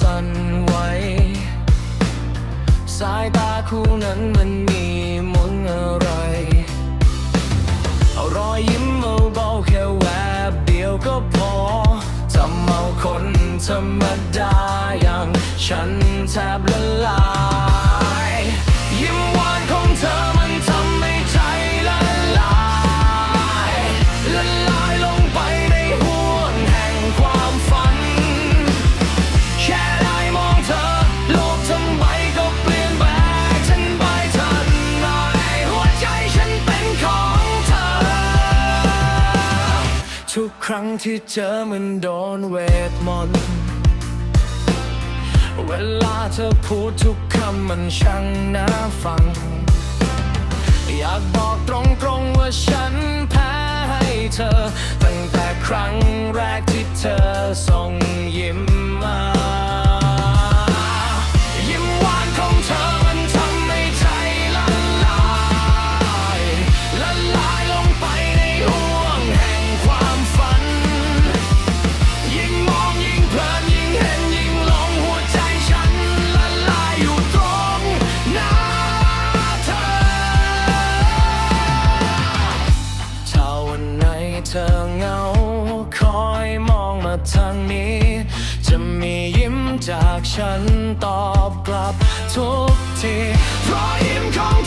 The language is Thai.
สั่นไหวสายตาคู่นั้นมันมีมนอะไร เอารอยยิ้มเบาๆแค่แวบเดียวก็พอทำเอาคนธรรมดาอย่างฉันแทบละลา ครั้งที่เจอมันโดนเวทมนต์เวลาเธอพูดทุกคำมันช่างน่าฟัง อยากบอกตรงๆว่าฉันแพ้ให้เธอ ตั้งแต่ครั้งแรกที่เธอส่งยิ้มมา จะมียิ้มจากฉันตอบกลับทุกทีเพราะยิ้มของ